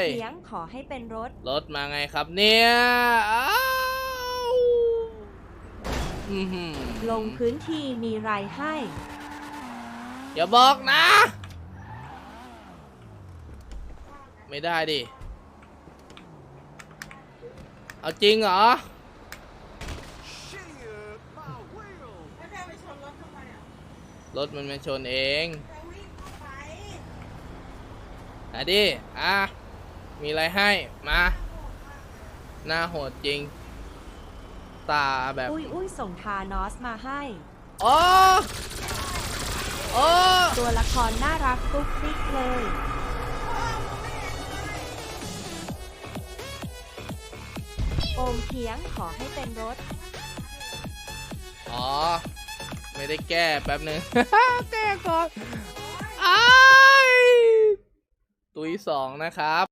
ยเสียงขอให้เป็นรถ รถมาไงครับเนี่ย อ้าวอื้อหือลงพื้นที่มีรายให้ อย่าบอกนะ ไม่ได้ดิ เอาจริงเหรอ แล้วเธอไปชนรถทำไมอะรถมันมาชนเองเธอวิ่งเข้าไปอะดิ อะ มีอะไรให้ มา หน้าโหดจริง ตาแบบอุ้ยอุ้ยส่งทานอสมาให้ โอ้โอ้ตัวละครน่ารักกุ๊กกิ๊กเลย โอมเพียงขอให้เป็นรถ อ๋อ ไม่ได้แก้แป๊บนึง แก้ก่อนอ้ายตุยสองนะครับ